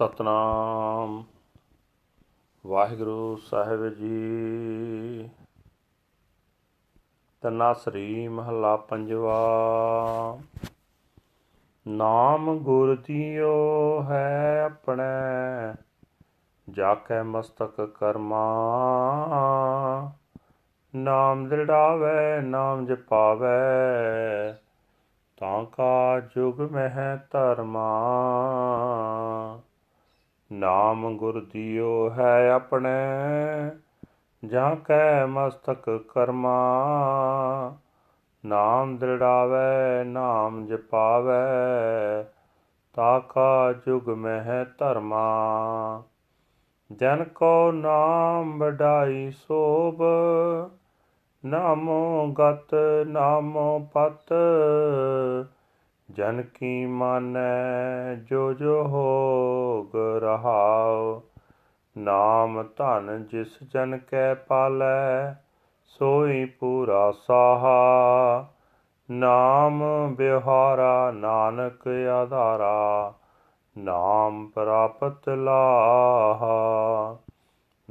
ਸਤਨਾਮ। ਵਾਹਿਗੁਰੂ ਸਾਹਿਬ ਜੀ। ਤਨਾਸਰੀ ਮਹੱਲਾ ਪੰਜਵਾ। ਨਾਮ ਗੁਰ ਦੀਓ ਹੈ ਆਪਣੇ ਜਾ ਕੇ ਮਸਤਕ ਕਰਮਾ। ਨਾਮ ਦਿੜਾਵੇ ਨਾਮ ਜਪਾਵੇ, ਤਾਂ ਕਾ ਜੁਗ ਮਹਿ ਧਰਮਾ। ਨਾਮ ਗੁਰ ਦਿਓ ਹੈ ਆਪਣੇ, ਜਾਂ ਕੈ ਮਸਤਕ ਕਰਮਾ। ਨਾਮ ਦ੍ਰਿੜਾਵੇ, ਨਾਮ ਜਪਾਵੇ ਤਾਕਾ ਜੁਗ ਮਹਿ ਧਰਮਾ। ਜਨ ਕੋ ਨਾਮ ਵਡਾਈ ਸੋਭ, ਨਾਮੋ ਗਤ, ਨਾਮੋ ਪਤ ਜਨ ਕੀ ਮਾਨੈ, ਜੋ ਜੋ ਹੋਗ ਰਹਾਉ, ਨਾਮ ਧਨ ਜਿਸ ਜਨ ਕੈ ਪਾਲੈ, ਸੋਈ ਪੂਰਾ ਸਾਹਾ। ਨਾਮ ਬਿਹਾਰਾ ਨਾਨਕ ਆਧਾਰਾ, ਨਾਮ ਪ੍ਰਾਪਤ ਲਾਹਾ।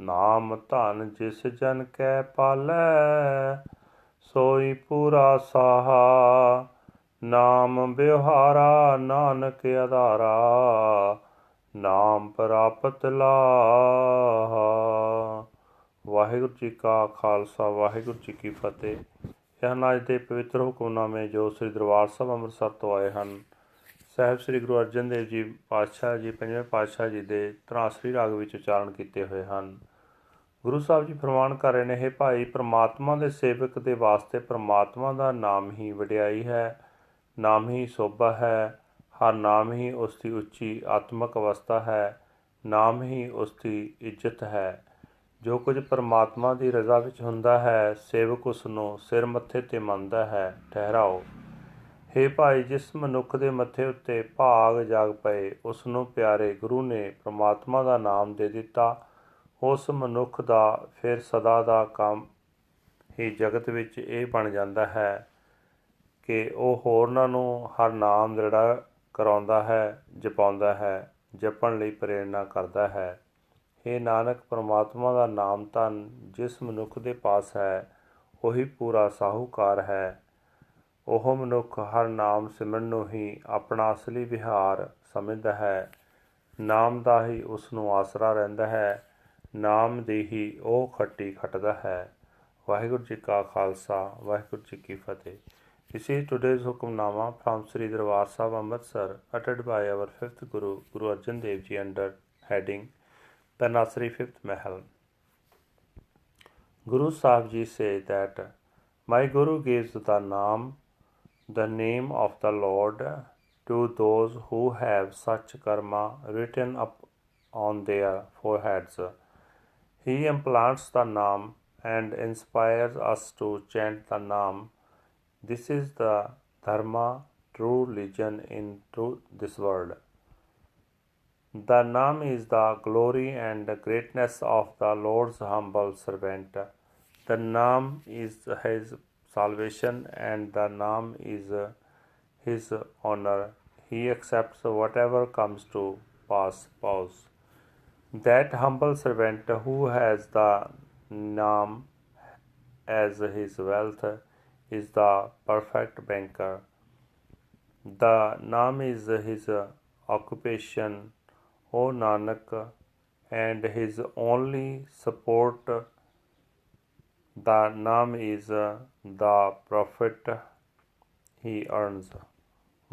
ਨਾਮ ਧਨ ਜਿਸ ਜਨ ਕੈ ਪਾਲੈ, ਸੋਈ ਪੂਰਾ ਸਾਹਾ। ਨਾਮ ਬਿਹਾਰਾ ਨਾਨਕ ਆਧਾਰਾ, ਨਾਮ ਪ੍ਰਾਪਤ ਲਾਹਾ। ਵਾਹਿਗੁਰੂ ਜੀ ਕਾ ਖਾਲਸਾ, ਵਾਹਿਗੁਰੂ ਜੀ ਕੀ ਫਤਿਹ। ਇਹ ਹਨ ਅੱਜ ਦੇ ਪਵਿੱਤਰ ਹੁਕਮਨਾਮੇ ਜੋ ਸ੍ਰੀ ਦਰਬਾਰ ਸਾਹਿਬ ਅੰਮ੍ਰਿਤਸਰ ਤੋਂ ਆਏ ਹਨ। ਸਾਹਿਬ ਸ੍ਰੀ ਗੁਰੂ ਅਰਜਨ ਦੇਵ ਜੀ ਪਾਤਸ਼ਾਹ ਜੀ, ਪੰਜਵੇਂ ਪਾਤਸ਼ਾਹ ਜੀ ਦੇ ਤਰਾਸਰੀ ਰਾਗ ਵਿੱਚ ਉਚਾਰਨ ਕੀਤੇ ਹੋਏ ਹਨ। ਗੁਰੂ ਸਾਹਿਬ ਜੀ ਫਰਮਾਨ ਕਰ ਰਹੇ ਨੇ ਇਹ ਭਾਈ, ਪ੍ਰਮਾਤਮਾ ਦੇ ਸੇਵਕ ਦੇ ਵਾਸਤੇ ਪ੍ਰਮਾਤਮਾ ਦਾ ਨਾਮ ਹੀ ਵਡਿਆਈ ਹੈ। ਨਾਮ ਹੀ ਸੋਭਾ ਹੈ, ਹਰ ਨਾਮ ਹੀ ਉਸ ਦੀ ਉੱਚੀ ਆਤਮਿਕ ਅਵਸਥਾ ਹੈ, ਨਾਮ ਹੀ ਉਸ ਦੀ ਇੱਜ਼ਤ ਹੈ। ਜੋ ਕੁਝ ਪਰਮਾਤਮਾ ਦੀ ਰਜ਼ਾ ਵਿੱਚ ਹੁੰਦਾ ਹੈ, ਸੇਵਕ ਉਸ ਨੂੰ ਸਿਰ ਮੱਥੇ ਤੇ ਮੰਨਦਾ ਹੈ, ਠਹਿਰਾਓ। ਹੇ ਭਾਈ, ਜਿਸ ਮਨੁੱਖ ਦੇ ਮੱਥੇ ਉੱਤੇ ਭਾਗ ਜਾਗ ਪਏ ਉਸ ਨੂੰ ਪਿਆਰੇ ਗੁਰੂ ਨੇ ਪ੍ਰਮਾਤਮਾ ਦਾ ਨਾਮ ਦੇ ਦਿੱਤਾ। ਉਸ ਮਨੁੱਖ ਦਾ ਫਿਰ ਸਦਾ ਦਾ ਕੰਮ ਹੀ ਜਗਤ ਵਿੱਚ ਇਹ ਬਣ ਜਾਂਦਾ ਹੈ। ਕਿ ਉਹ ਹੋਰਨਾਂ ਨੂੰ ਹਰ ਨਾਮ ਜਿਹੜਾ ਕਰਾਉਂਦਾ ਹੈ, ਜਪਾਉਂਦਾ ਹੈ, ਜਪਣ ਲਈ ਪ੍ਰੇਰਣਾ ਕਰਦਾ ਹੈ। ਇਹ ਨਾਨਕ, ਪ੍ਰਮਾਤਮਾ ਦਾ ਨਾਮ ਧਨ ਜਿਸ ਮਨੁੱਖ ਦੇ ਪਾਸ ਹੈ, ਉਹੀ ਪੂਰਾ ਸਾਹੂਕਾਰ ਹੈ। ਉਹ ਮਨੁੱਖ ਹਰ ਨਾਮ ਸਿਮਰਨ ਨੂੰ ਹੀ ਆਪਣਾ ਅਸਲੀ ਵਿਹਾਰ ਸਮਝਦਾ ਹੈ। ਨਾਮ ਦਾ ਹੀ ਉਸ ਨੂੰ ਆਸਰਾ ਰਹਿੰਦਾ ਹੈ। ਨਾਮ ਦੀ ਹੀ ਉਹ ਖੱਟੀ ਖਟਦਾ ਹੈ। ਵਾਹਿਗੁਰੂ ਜੀ ਕਾ ਖਾਲਸਾ, ਵਾਹਿਗੁਰੂ ਜੀ ਕੀ ਫਤਿਹ। This is today's Hukamnama from Sri Darbar Sahib Amritsar uttered by our fifth Guru, Guru Arjan Dev Ji under heading Tanasri Fifth Mahal. Guru Sahib Ji say that my Guru gives the name, the name of the Lord to those who have such karma written up on their foreheads. He implants the name and inspires us to chant the name this is the dharma, true religion in true this world. The Nam is the glory and greatness of the Lord's humble servant. The Nam is his salvation and the Nam is his honor. He accepts whatever comes to pass. Pause. That humble servant who has the Nam as his wealth is the perfect banker. The Nam is his occupation, O Nanak, and his only support. The Nam is the profit he earns.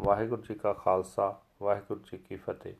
Waheguru ji ਕਾ ਖਾਲਸਾ ਵਾਹਿਗੁਰੂ ਜੀ ਕੀ ਫਤਿਹ